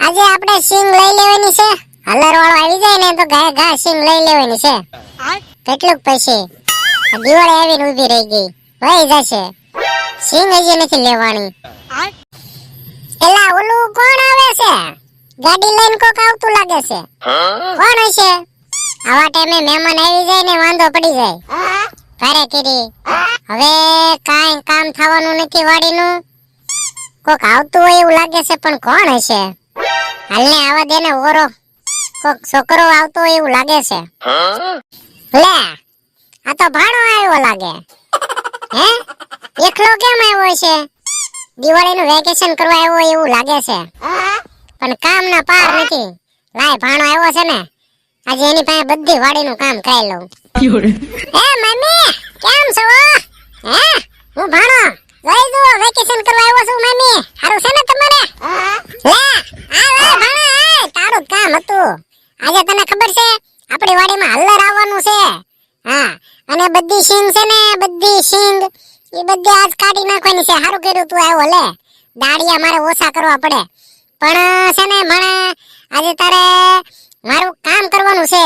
આજે આપણે સિંગ લઈ લેવાની છે. હલર વાળો આવી જાય ને તો ઘા ઘા સિંગ લઈ લેવાની છે. કેટલું આ દિવાળી આવીને ઊભી રહી ગઈ. વહી જશે. સિંગ હજી નથી લેવાની. એલા, ઓલું કોણ આવે છે? ગાડી લઈને કોક આવતું લાગે છે. કોણ હશે? આવા ટાઈમે મહેમાન આવી જાય ને વાંધો પડી જાય. ભારે કીધી હવે કાઈ કામ થવાનું નથી વાડીનું. કોક આવતું હોય એવું લાગે છે, પણ કોણ હશે? હાલને આવા દે ને ઓરો. કોક છોકરો આવતો એવું લાગે છે. લે આ તો ભાણો આવ્યો લાગે. હે? એકલો કેમ આવ્યો છે? દિવાળીનું વેકેશન કરવા આવ્યો એવું લાગે છે. પણ કામ ના પાર નથી. લાય ભાણો આવ્યો છે ને આજે એની પાસે બધી વાડીનું કામ કરાઈ લઉં. હે મમ્મી કેમ છો? હે હું ભાણો. લઈ દો વેકેશન કરવા આવ્યો છું હારું છે ને તમારે લે આ લે ભાણા તારું કામ હતું. આજે તને ખબર છે, આપણી વાડીમાં હલ્લર આવવાનું છે. હા, અને બધી સિંગ છે ને, બધી સિંગ, એ બધી આજ કાઢી નાખવાની છે. હારું કર્યું તું આવ્યો, લે. દાડિયા મારે ઓછા કરવા પડે. પણ, છે ને મને આજે તારે મારું કામ કરવાનું છે.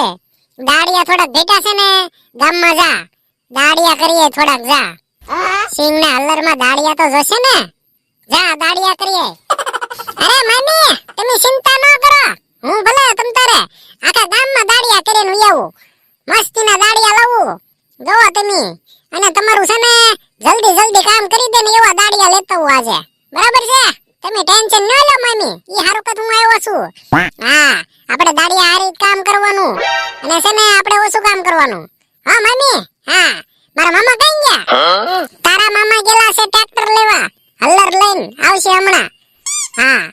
દાડિયા થોડાક ભેટા છે ને, ગામમાં જા. દાડિયા કરીએ, થોડાક જા. સિંગ ના હલ્લરમાં દાડિયા તો જોશે ને? જા દાડિયા કરીએ. અરે મમ્મી તમે ચિંતા ન કરો. હું ભલે તમ તારે આખા ગામમાં દાડિયા કરીને લઈ આવું. મસ્તીના દાડિયા લાવું. જોવો તમે. અને તમારું છે ને, જલ્દી જલ્દી કામ કરી દે ને એવા દાડિયા લેતો હું આજે. બરાબર છે? તમે ટેન્શન ન લો મમ્મી ઈ હારું કદ હું આવ્યો છું. હા, આપણે દાડિયા હારી જ કામ કરવાનું. અને છે ને, આપણે ઓછું કામ કરવાનું. હા મમ્મી હા. મારા મામા કઈ ગયા? તારા મામા ગેલા છે ટ્રેક્ટર લેવા. હલ્લર લઈને આવશે હમણાં. હા.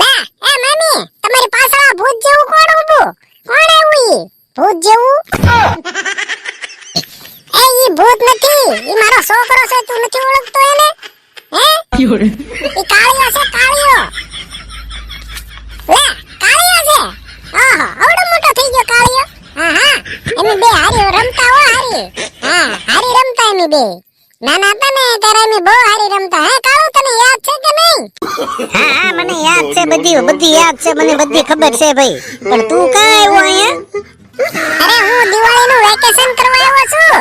લે, એ મમ્મી તમારી પાછળ ભૂત જેવું કોણ ઊભું? કોણ આવ્યું ઈ? ભૂત એ ભૂત નથી. ઈ મારો છોકરો છે, તું નથી ઓળખતો એને? હે? ઈ કાળિયો છે, કાળિયો. લે, કાળિયો છે. ઓહો આવડો મોટો થઈ ગયો કાળિયો. હા હા એમી બે હારી રમતા હો હારી હા. હારી રમતા એમી બે. નાના હતા ને ત્યારે બહુ હારી રમતા. હે કાળું તને યાદ છે કે નહીં? હા હા મને યાદ છે બધી બધી યાદ છે મને બધી ખબર છે ભાઈ. પણ તું કાં આવ્યો અહીંયા? અરે હું દિવાળીનું વેકેશન કરવા આવ્યો છું.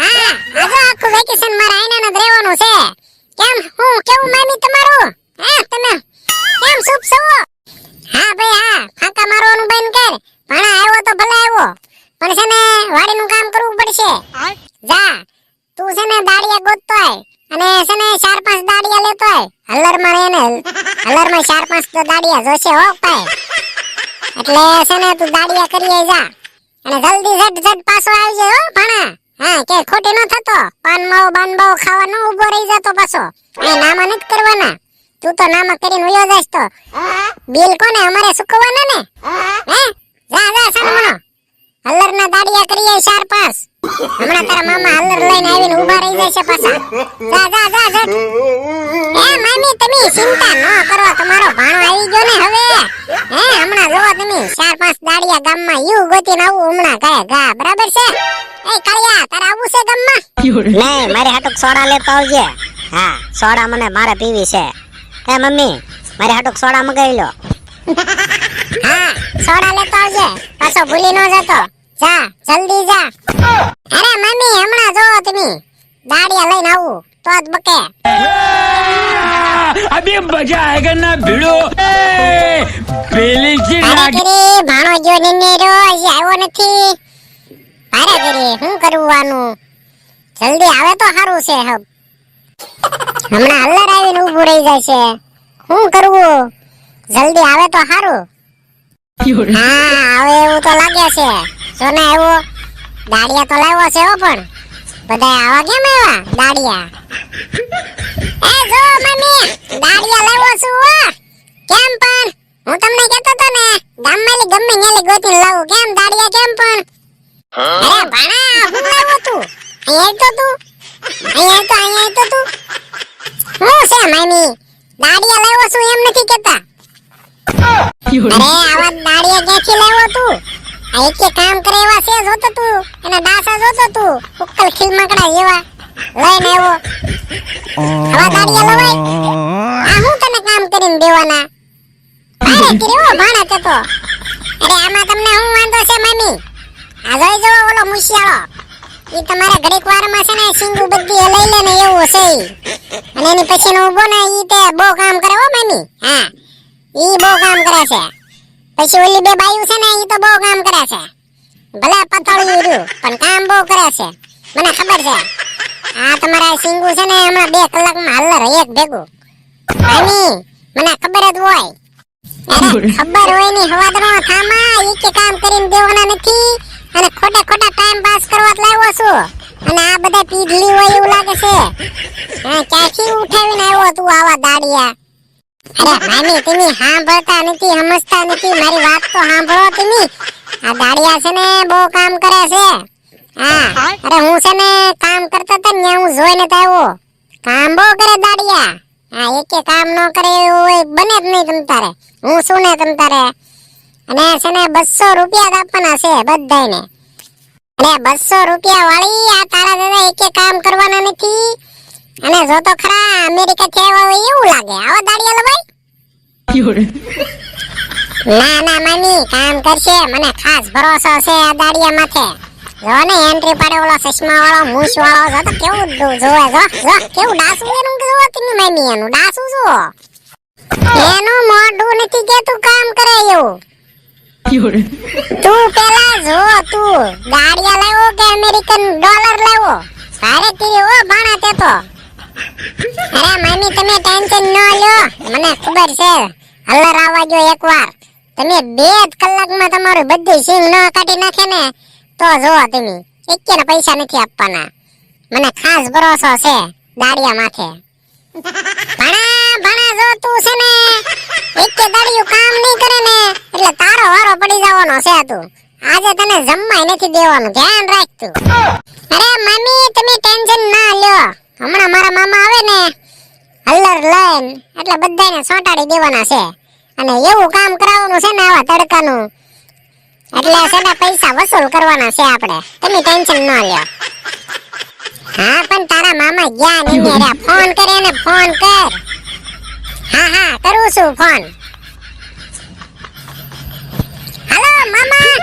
હા. આજે આખું વેકેશન મારા આઈનાને જ રહેવાનું છે. કેમ હું કેવું મામી તમારું? હા તમે કેમ સુપ છો? હા ભાઈ હા. ફાંકા મારવાનું બંધ કર. ભાણા આવ્યો તો ભલે આવ્યો પણ છે ને વાડીનું કામ કરવું પડશે. જા તું છે ને દાડિયા ગોતતો હોય અને છે ને ચાર પાંચ દાડિયા લેતો હોય હલરમાં રહે ને હલ્લરમાં ચાર પાંચ તો દાડિયા જોશે હો પાય એટલે છે ને તું દાડિયા કરી જા. અને જલ્દી ઝટ ઝટ પાછો આવી જાય હો ભણા. હા કે ખોટી ન થતો. પાન માવો બાન બાવો ખાવા ન ઊભો રહી જતો પાછો. એ નામા નથી કરવાના. તું તો નામા કરીને ઉયો જાય તો. બિલ કોને અમારે સુકવવાના ને? હે? હમણાં તારા મામા એ બરાબર છે? એ કાળિયા તારે આવું છે ગામમાં? નહીં, મારી હાટુક સોડા લેતો આવજે. હા, સોડા મને મારે પીવી છે. હે, મમ્મી, મારી હાટુક સોડા મગાવી લો. હા. સોડા લેતો આવજે. પાછો ભૂલી ન જતો. જા જલ્દી જા. અરે મમ્મી હમણાં જો તમે. દાડિયા લઈને આવું. તો જ બકે. અભી મજા આયેગા ના ભીડો? પેલી જી લાગ ભાણો જો નિને રો હજી આવ્યો નથી. અરે ગરી શું કરવાનું જલ્દી આવે તો સારું છે હબ હમણાં હલ્લર આવીને ઊભું રહી જાય છે. શું કરવું? જલ્દી આવે તો સારું. હા હવે એવું તો લાગે છે. જો ને આવ્યો દાડિયા તો લાવ્યો છે હો પણ. બધા આવા કેમ આવ્યા દાડિયા. એ જો મમ્મી દાડિયા લાવ્યો છું હો. કેમ પણ? હું તમને કહેતો તો ને ગામમાં ગમે ન્યાલી ગોતીને લાવું. કેમ દાડિયા કેમ પણ? અરે ભાણા હું લાવ્યો તું? અહીંયા તો તું? અહીંયા તો અહીંયા તો તું? હું છે મામી? દાડિયા લાવ્યો છું એમ નથી કહેતા. અરે આમાં તમને હું વાંધો છે મમ્મી આ જોઈ જવો ઓલો મુશિયાળો. એ તમારા ઘડીક વારમાં છે ને સિંગુ બધી લઈ લે ને એવું છે અને એની પછી નો ઊભો ને, ઈ તે બહુ કામ કરે હો મમ્મી હા. ઈ બહુ કામ કરે છે. પછી ઓલી બે બાયું છે ને, ઈ તો બહુ કામ કરે છે. ભલે પતળિયું રહ્યું, પણ કામ બહુ કરે છે. મને ખબર છે. આ તમારા સિંગુ છે ને, હમણાં બે કલાકમાં હલ્લર એક ભેગું. આની મને ખબર જ હોય. અરે, ખબર હોયની હવાદનો થામા, ઈ કે કામ કરીને દેવાના નથી. અને ખોટા ખોટા ટાઈમ પાસ કરવા લાવ્યો છું. અને આ બધા પીધલી હોય એવું લાગે છે. હા, ક્યાંથી ઉઠાવીને આવ્યો તું આવા દાડિયા? અરે હાની તમે સાંભળતા નથી, સમજતા નથી. મારી વાત તો સાંભળો તમે આ દાડિયા છે ને, બહુ કામ કરે છે. હા, અરે હું છે ને કામ કરતા હતા ને હું જોઈને તો આવ્યો. કામ બહુ કરે દાડિયા. હા, એકે કામ ન કરે એવું બને જ નહીં તમ તારે. હું શું ને તમ તારે? અને છે ને બસો રૂપિયા કાપવાના છે બધાને અને બસો રૂપિયા વાળી આ તારા દાદા એકે કામ કરવાના નથી. અને જો તો ખરા અમેરિકા હોય એવું લાગે. આવો દાડિયાલો ભાઈ. ના ના મામી કામ કરશે. મને ખાસ ભરોસો છે આ દાડિયા માથે. જો ને એન્ટ્રી પાડે ઓલો ચશ્મા વાળો મૂછ વાળો જો તો કેવું જોવે જો જો કેવું ડાસું એનું જો તમે મામી એનું. ડાસું જો એનું મોઢું નથી કે તું કામ કરે એવું. તું પેલા જો તું દાડિયા લાવ્યો કે અમેરિકન ડોલર લાવો ભારે કરી ઓ ભાણા તે તો. અરે મામી તમે ટેન્શન ન લો. મને ખબર છે. હલર આવવા જો એકવાર. તમે બે જ કલાકમાં તમારું બધી સિંગ ન કાઢી નાખે ને, તો જો તમે એકેને પૈસા નથી આપવાના. મને ખાસ ભરોસો છે, દાડિયા માથે. ભણા ભણા, જો તું છે ને, એકે દાડિયું કામ નહીં કરે ને, એટલે તારો વારો પડી જવાનો છે તું. આજે તને જમવાય નથી દેવાનું. ધ્યાન રાખ તું. અરે મમ્મી તમે ટેન્શન ના લ્યો. હમણાં મારા મામા આવે ને હલ્લર લઈને, એટલે બધાને સોંટાડી દેવાના છે. અને એવું કામ કરાવવાનું છે ને આવા તડકાનું, એટલે છે પૈસા વસૂલ કરવાના છે આપણે. તમે ટેન્શન ન લ્યો. હા, પણ તારા મામા ગયા નહીં રે ફોન કરે ને ફોન કર. હા હા, કરું છું ફોન. હલો, મામા.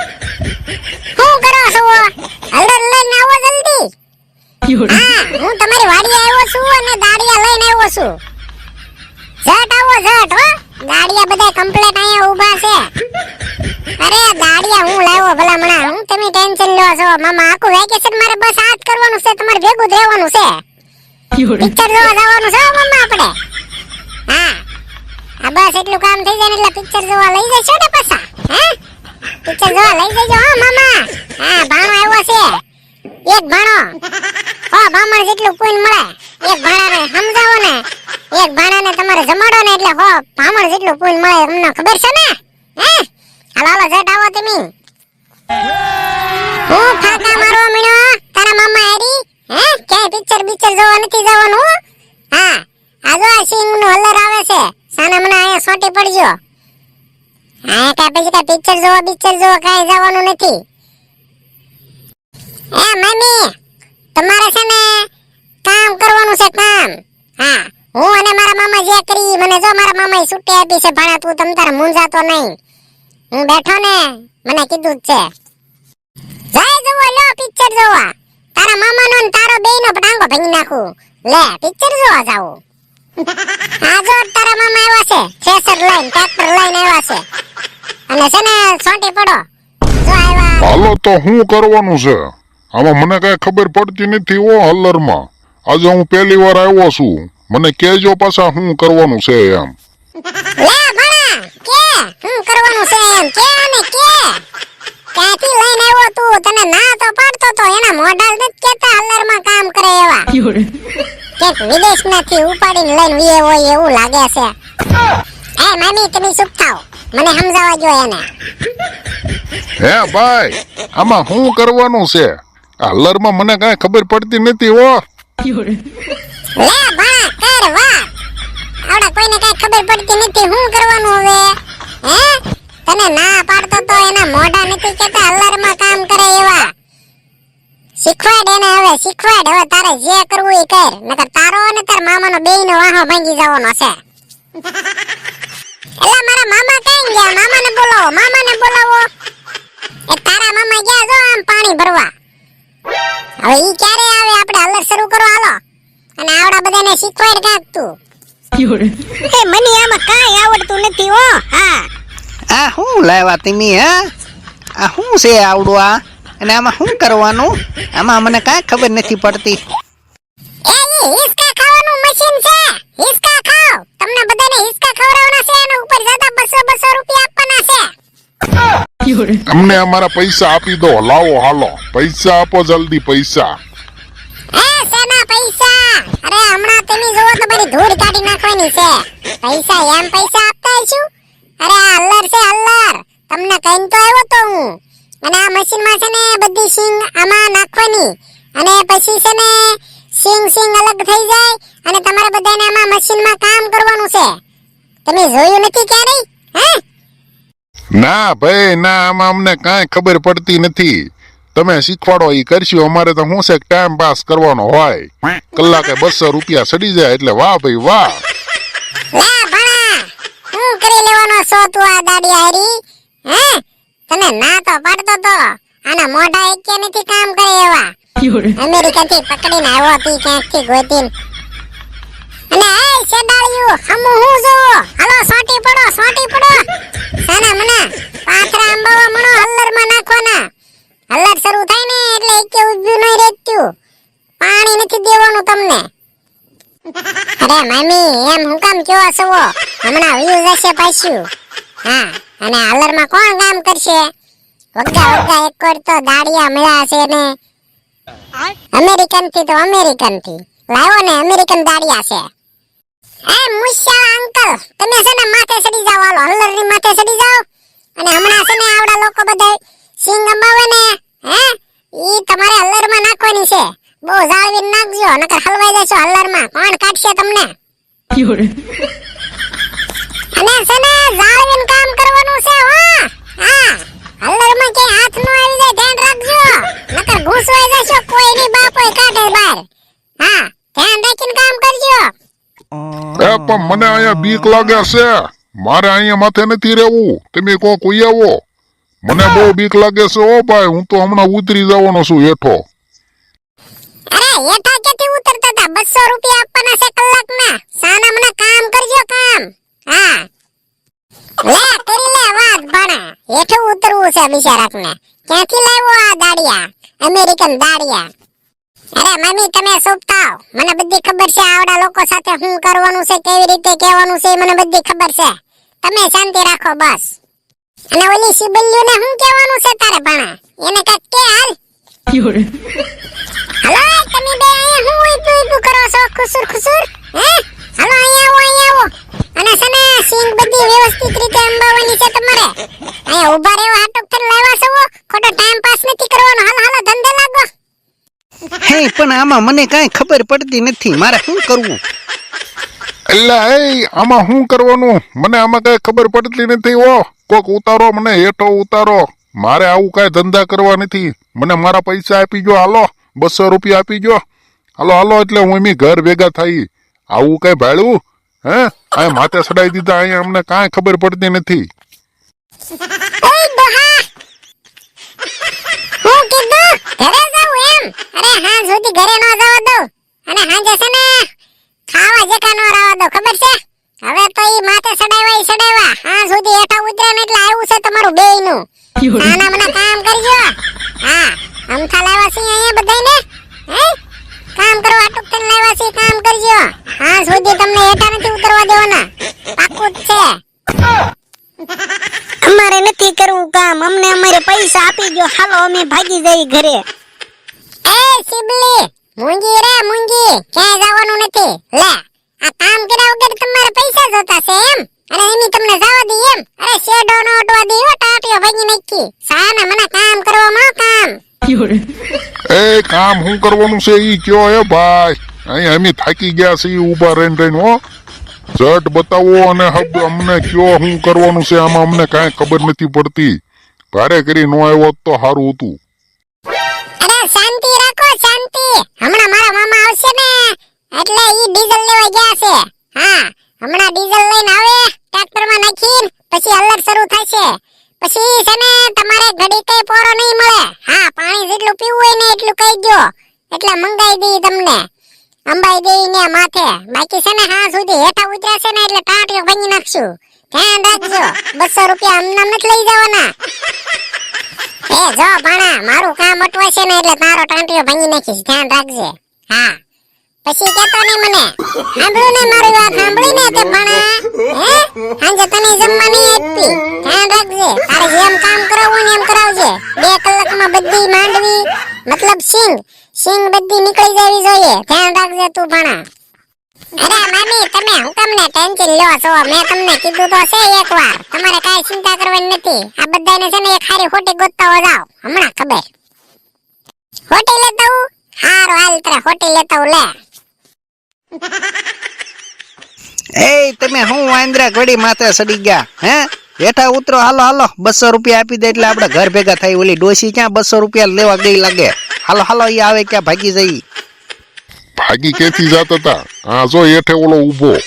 શું કરો છો? હલ્લર લઈને આવો જલ્દી. હા તમારી વાડીએ આવ્યો છું અને દાડિયા લઈને આવ્યો છું. ઝટ આવો ઝટ હો. દાડિયા બધા કમ્પ્લેટ અહીંયા ઊભા છે. અરે દાડિયા હું લાવ્યો ભલામણા? હું તમે ટેન્શન લો છો. મામા આખું વેકેશન મારે બસ આ જ કરવાનું છે. તમારે ભેગું જ રહેવાનું છે. પિક્ચર જોવા જવાનું છે મામા આપણે. હા. આ બસ એટલું કામ થઈ જાય એટલે પિક્ચર જોવા લઈ જશો ને પાછા હે? પિક્ચર જોવા લઈ જજો હા મામા. હા ભાણો આવ્યો છે. એક ભાણો. હો, બામણ જેટલું પૂન મળે, એક ભાણાને સમજાવો ને. એક ભાણાને તમારે જમાડો ને એટલે હો, બામણ જેટલું પૂન મળે, તમને ખબર છે ને? હે? હાલો હાલો જટ આવો તમે. હું ફાકા મારવા મળ્યો તારા મામા હેરી? હે? ક્યાંય પિક્ચર પિક્ચર જોવા નથી જવાનું, હા? આ જો આ સિંગનું હલર આવે છે. સાના મને અહીંયા સોટી પડજો. હા, કાંઈ પછી કાંઈ પિક્ચર જોવા પિક્ચર જોવા કાંઈ જવાનું નથી. એ મમ્મી. તમારે છે ને કામ કરવાનું છે કામ. હા, હું અને મારા મામા જે કરી, મને જો મારા મામાએ છૂટી આપી છે ભાણા, તું તમ તારે મૂંઝાતો નહીં. હું બેઠો ને, મને કીધું જ છે. જાય જોવો લો પિક્ચર જોવા. તારા મામાનો ને તારો બેયનો પટાંગો ભાંગી નાખું. લે પિક્ચર જોવા જાવ જો, તારા મામા આવ્યા છે. થ્રેસર લઈને ટ્રેક્ટર લઈને આવ્યા છે. અને છે ને, સોંટી પડો. જો હાલો, તો હું કરવાનું છે? આમાં મને કઈ ખબર પડતી નથી ઓ હલ્લરમાં. આજે હું પહેલી વાર આવ્યો છું. મને કહેજો પાછા શું કરવાનું છે એમ. ક્યાંક વિદેશમાંથી ઉપાડીને લઈને વીએ હોય એવું લાગે છે. એ મામી તમે ચૂપ થાવ મને સમજાવવા જો એને. હે ભાઈ આમાં શું કરવાનું છે? આ મને કઈ ખબર પડતી નથી ઓ લે ભણા કર વાત આવડે કોઈને કાંઈ ખબર પડતી નથી શું કરવાનું હવે? હે? તને ના પાડતો તો એના મોઢા નથી કેતા હલ્લરમાં કામ કરે એવા. શીખવાડ એને હવે, શીખવાડ. હવે તારે જે કરવું એ કર. નકર તારો અને તાર મામાનો બેયનો વાહો ભાંગી જવાનો છે. એલા, મારા મામા કઈ ગયા? મામાને બોલાવો મામાને બોલાવો. એ તારા મામા ગયા જો આમ પાણી ભરવા. હવે ઈ ક્યારે આવે? આપણે અલગ શરૂ કરો હાલો. અને આવડા બધાને શીખવાડ કાક તું. એ મને આમાં કાંઈ આવડતું નથી હો. હા. આ શું લાવ્યા તમે હા? આ શું છે આવડું આ? અને આમાં શું કરવાનું? આમાં મને કાંઈ ખબર નથી પડતી. એ ઈ હિસકા ખાવાનું મશીન છે. હિસકા ખાઓ તમને બધાને હિસકા ખવડાવવાના છે અને ઉપર જતા બસો બસો રૂપિયા આપવાના છે. અમને અમારા પૈસા આપી દો. લાવો હાલો. પૈસા આપો જલ્દી પૈસા. એ સેના પૈસા? અરે હમણાં તમે જોવો બધી ધૂળ કાઢી નાખવાની છે. પૈસા એમ પૈસા આપતા છું? અરે આ હલ્લર છે હલ્લર તમને કહીને તો આવ્યો તો હું. અને આ મશીનમાં છે ને બધી સિંગ આમાં નાખવાની. અને પછી છે ને સિંગ સિંગ અલગ થઈ જાય અને તમારે બધાને આમાં મશીનમાં કામ કરવાનું છે. તમે જોયું નથી ક્યારેય? હે? ના ભાઈ ના આમાં અમને કાંઈ ખબર પડતી નથી. તમે શીખવાડો એ કરશું. અમારે તો હું છે ટાઈમ પાસ કરવાનો હોય. કલાકે બસો રૂપિયા સડી જાય એટલે વાહ ભાઈ વાહ. લા ભણા હું કરી લેવાનો છો તું આ દાડી હારી? હે? તને ના તો પાડતો તો. આના મોઢા એકે નથી કામ કરે એવા. અમેરિકા થી પકડીને આવ્યો તી ક્યાંકથી ગોતીન. અને એ શેડાળિયું હમુ હું જોવો હાલો સોટી પડો સોટી પડો સાના મના પાથરા અંબાવા મણો હલ્લરમાં નાખવાના હલ્લર શરૂ થાય ને એટલે એકે ઉભ્યું નહીં રહેતું પાણી નથી દેવાનું તમને અરે મામી, એમ હું કામ કેવો છો હમણાં વ્યૂઝ હશે પાછું. હા, અને હાલરમાં કોણ કામ કરશે? વગા વગા એક કોર તો દાડિયા મળ્યા છે ને. અમેરિકનથી તો અમેરિકનથી લાવો ને, અમેરિકન દાડિયા છે. એ મુશ્યા અંકલ, તમે છે ને માથે ચડી જાઓ, હાલો હલ્લરની માથે ચડી જાઓ. અને હમણાં છે ને આવડા લોકો બધા સિંગ અંબાવે ને, હે? ઈ તમારે હલ્લરમાં નાખવાની છે. બહુ જાળવી નાખજો નકર હલવાઈ જશો હલ્લરમાં કોણ કાઢશે તમને? અને છે ને જાળવીને કામ કરવાનું છે હો. હા. હલ્લરમાં ક્યાંય હાથ નો આવી જાય ધ્યાન રાખજો. નકર ઘૂસવાઈ જશો કોઈ ની બાપોય કાઢે બહાર હા ધ્યાન રાખીને કામ કરજો. એ પણ મને અહીંયા બીક લાગે છે. મારે અહીંયા માથે નથી રહેવું. તમે કો કોઈ આવો. મને બહુ બીક લાગે છે ઓ ભાઈ હું તો હમણાં ઉતરી જવાનો છું હેઠો. અરે હેઠા ક્યાંથી ઉતરતા હતા? બસો રૂપિયા આપવાના છે કલાકના. સાના મને કામ કરજો કામ. હા. લે કરી લે, વાત ભણા હેઠું ઉતરવું છે બિચારાકને. ક્યાંથી લાવ્યો આ દાડિયા? અમેરિકન દાડિયા. અરે, મમ્મી, તમે સોપતાવ. મને બધી ખબર છે આવડા લોકો સાથે શું કરવાનું છે, કેવી રીતે કહેવાનું છે મને બધી ખબર છે. તમે શાંતિ રાખો બસ. અને ઓલી સિબલ્યુને શું કહેવાનું છે તારે ભણા એને કંઈક કે હાલ. હલો તમે બે અહીંયા હું ઈપુ ઈપુ કરો છો ખુસુર ખુસુર હે હલો અહીંયા આવો અહીંયા આવો અને સને સિંગ બધી વ્યવસ્થિત રીતે અંબાવાની છે તમારે અહીંયા ઊભા રહેવા હાટક કરી લાવ્યા છો ખોટો ટાઈમ પાસ નથી કરવાનો હાલ હાલ ધંધે લાગો હે પણ આમાં મને કાંઈ ખબર પડતી નથી મારે શું કરવું એટલે એ આમાં શું કરવાનું મને આમાં કઈ ખબર પડતી નથી ઓ કોક ઉતારો મને હેઠો ઉતારો મારે આવું કઈ ધંધા કરવા નથી મને મારા પૈસા આપી જો હાલો બસો રૂપિયા આપી જો હાલો હાલો એટલે હું એમ ઘર ભેગા થઈ. આવું કઈ ભાડું? હે? આ માથે ચડાવી દીધા? અહીંયા અમને કાંઈ ખબર પડતી નથી. ઓય ડોહા હું કીધું ઘરે જાઉં એમ. અરે હા સુધી ઘરે ન જવા દઉં. અને હાંજે છે ને ખાવા જેકા ન રહેવા દઉં ખબર છે? હવે તો ઈ માથે સડાવ્યા ઈ હા સુધી હેઠા ઉતર્યા એટલે આવ્યું છે તમારું બેયનું. આના મને કામ કરજો હા. અમથા લાવ્યા છે અહીંયા બધાયને? હે? કામ કરો ટૂંક થઈને લાવ્યા છે કામ કરજો. હા સુધી તમને હેઠા નથી ઉતરવા દેવાના. પાકું જ છે. અમારે નથી કરવું કામ. અમને અમારે પૈસા આપી દો હાલો અમે ભાગી જઈ ઘરે. એ સિબલી મૂંગી રે મૂંગી. ક્યાં જવાનું નથી. લે આ કામ કર્યા વગર તમારે પૈસા જોતા છે એમ? અને એની તમને જવા દી એમ? અરે શેડો નો અડવા દી હો ટાટિયો ભાગી નાખી. સાના મને કામ કરવા મળો કામ એ કામ શું કરવાનું છે ઈ કયો હે ભાઈ અહીં અમે થાકી ગયા છીએ ઊભા રહીને રહીને હો ઝટ બતાવો અને હબ અમને કયો શું કરવાનું છે આમાં અમને કાંઈ ખબર નથી પડતી ભારે કરી નો આવ્યો તો સારું હતું અરે શાંતિ રાખો શાંતિ હમણાં મારા મામા આવશે ને એટલે ઈ ડીઝલ લેવા ગયા છે. હા હમણાં ડીઝલ લઈને આવે ટ્રેક્ટરમાં નાખીને પછી અલગ શરૂ થશે પછી છે ને તમારે ઘડી કઈ પોરો નહીં મળે. હા જેટલું પીવું હોય ને એટલું કહી દો એટલે મંગાઈ દઈ તમને. અંબાઈ દઈ ને માથે. બાકી છે ને હા સુધી હેઠા ઉતરાશે ને એટલે ટાટીઓ ભાંગી નાખશું. ધ્યાન રાખજો. બસો રૂપિયા અમને નથી લઈ જવાના. એ જો ભાણા, મારું કામ અટવાશે છે ને એટલે તારો ટાંટીઓ ભાંગી નાખીશ. ધ્યાન રાખજે. હા. પછી કેતો ને મને? સાંભળ્યું ને મારી વાત સાંભળી ને તે ભાણા. હે? સાંજે તને જમવા નહીં આપતી ધ્યાન રાખજે. તારે જેમ કામ કરાવવું એમ કરાવજે. બે કલાકમાં બધી માંડવી, મતલબ સિંગ સિંગ બધી નીકળી જવી જોઈએ. ધ્યાન રાખજે તું ભાણા. અરે મામી, તમે, હું તમને ટેન્શન લો છો મેં તમને કીધું તો છે એકવાર. તમારે કઈ ચિંતા કરવાની નથી. આ બધાને છે ને એક હારી ખોટી ગોતતા હો જાવ હમણાં ખબર. હોટેલ લેતા હું હારો, હાલ તારે ખોટી લેતા હું લે. એ તમે હું વાંદરા ઘડી માથે સડી ગયા, હે? હેઠા ઉતરો, હાલો હાલો, બસો રૂપિયા આપી દે એટલે આપણે ઘર ભેગા થઈ ઓલી ડોસી ક્યાં બસો રૂપિયા લેવા ગઈ લાગે? હાલો હાલો એ આવે ક્યાં ભાગી જઈ? ભાગી કેથી જાતા હતા હા જો હેઠે ઓલો ઊભો.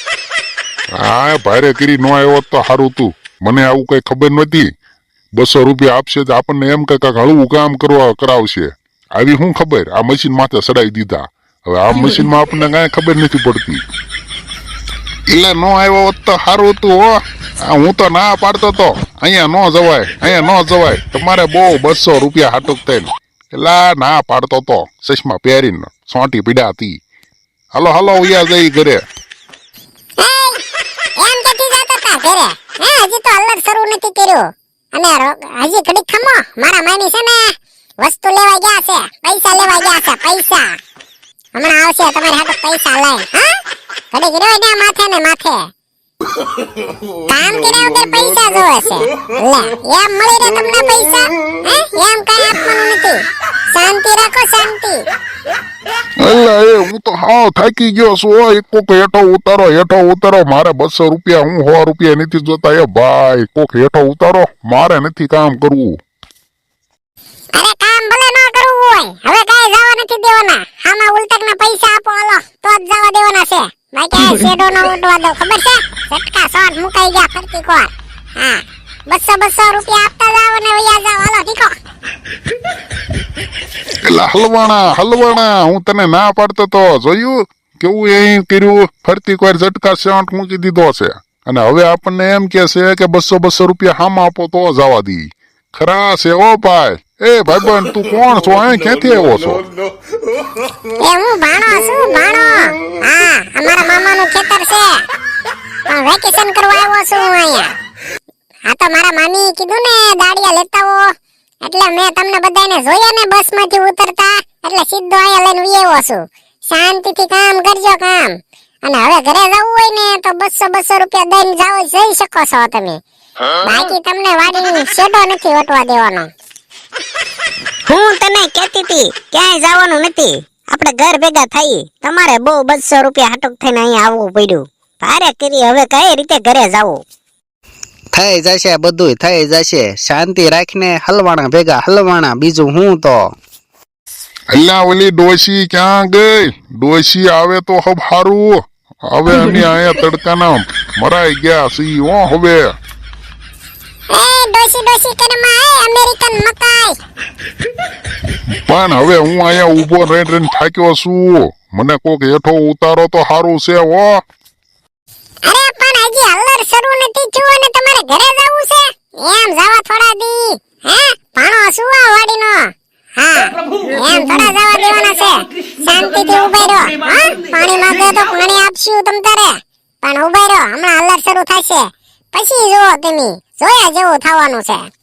હા ભારે કરી નો આવ્યો તો સારું તું. મને આવું કઈ ખબર નહોતી. બસો રૂપિયા આપશે તો આપણને એમ કે કાંક હળવું કામ કરવા કરાવશે. આવી શું ખબર? આ મશીન માથે સડાઈ દીધા. હવે આ મશીનમાં આપણને કાંઈ ખબર નથી પડતી. એટલે નો આવ્યો હોત તો સારું હતું હો. હું તો ના પાડતો તો. અહીંયા નો જવાય, અહીંયા નો જવાય. તમારે બહુ બસો રૂપિયા હાટુક થઈને એટલે ના પાડતો તો. ચશ્મા પહેરીને સોંટી પીડા હતી. હાલો હાલો, ઉયા જઈ ઘરે. એમ જાતા તા ઘરે. હે, હજી તો અલગ શરૂ નથી કર્યું. અને હજી મારા માની છે ને, વસ્તુ લેવા ગયા છે. પૈસા લેવા ગયા છે, પૈસા. હમણાં આવશે તમારે હાથે પૈસા લઈ હા? ઘડીક ગીરો ને માથે ને માથે. કામ કર્યા વગર પૈસા જોવે છે. લે એમ મળી રહે તમને પૈસા? હે? એમ કઈ આપવાનું નથી. શાંતિ રાખો શાંતિ. અલ્લા એ હું તો હા થાકી ગયો છું. એક કોક હેઠો ઉતારો હેઠો ઉતારો. મારે બસો રૂપિયા હું સો રૂપિયા નથી જોતા. એ ભાઈ કોક હેઠો ઉતારો. મારે નથી કામ કરવું. અરે હોય હવે કાંઈ જવા નથી દેવાના. આમાં ઉલટક ના પૈસા આપો હાલો. તો જ જવા દેવાના છે. બાકી શેડો નો ઉડવા દો ખબર છે? ઝટકા સોટ મુકાઈ ગયા ફરતી કોર હા. બસો બસો રૂપિયા આપતા જાવ ને વૈયા જાવ હાલો ઠીકો એટલે હલવાણા હલવાણા હું તને ના પાડતો તો જોયું? કેવું એ કર્યું? ફરતી કોઈ ઝટકા સેન્ટ મૂકી દીધો છે. અને હવે આપણને એમ કે છે કે બસો બસો રૂપિયા હામ આપો તો જવા દી. ખરા છે ઓ ભાઈ. એ ભાઈબંધ તું કોણ છો? અહીં ક્યાંથી આવ્યો છો? એ હું ભાણો છું ભાણો. હા અમારા મામાનું ખેતર છે. પણ વેકેશન કરવા આવ્યો છું હું અહીંયા. હા તો મારા મામી કીધું ને દાડિયા લેતા આવો. એટલે મેં તમને બધાને જોયા ને બસમાંથી ઉતરતા. એટલે સીધો અહીંયા લઈને વી આવ્યો છું. શાંતિથી કામ કરજો કામ. અને હવે ઘરે જવું હોય ને તો બસો બસો રૂપિયા દઈને જાઓ જઈ શકો છો તમે. બાકી તમને વાડી શેડો નથી વટવા દેવાનો. હું તને કહેતી હતી ક્યાંય જવાનું નથી. આપણે ઘર ભેગા થઈ તમારે બહુ બસો રૂપિયા હાટુક થઈને અહીંયા આવવું પડ્યું. ભારે કરી હવે કઈ રીતે ઘરે જાવું? થઈ જશે બધું થઈ જશે. શાંતિ રાખીને હલવાણા ભેગા હલવાણા બીજું હું તો? અલ્યા ઓલી ડોશી ક્યાં ગઈ? ડોશી આવે તો હબ હારું. હવે અહીંયા તડકાના મરાઈ ગયા સી ઓ હવે. ડોસી ડોસી કરમાં એ અમેરિકન મકાઈ. પણ હવે હું અહીંયા ઊભો રહીને રહીને થાક્યો છું. મને કોક હેઠો ઉતારો તો સારું છે હો. અરે પણ હજી હલ્લર શરૂ નથી થયું અને તમારે ઘરે જવું છે? એમ જવા થોડા દી હે? ભાણો આ વાડીનો? હા એમ થોડા જવા દેવાના છે. શાંતિથી ઊભા રહો. હા પાણી માંગે તો પાણી આપશું તમ તારે. પણ ઊભા રહો હમણાં હલ્લર શરૂ થશે. પછી જુઓ તમે જોયા જેવું થવાનું છે.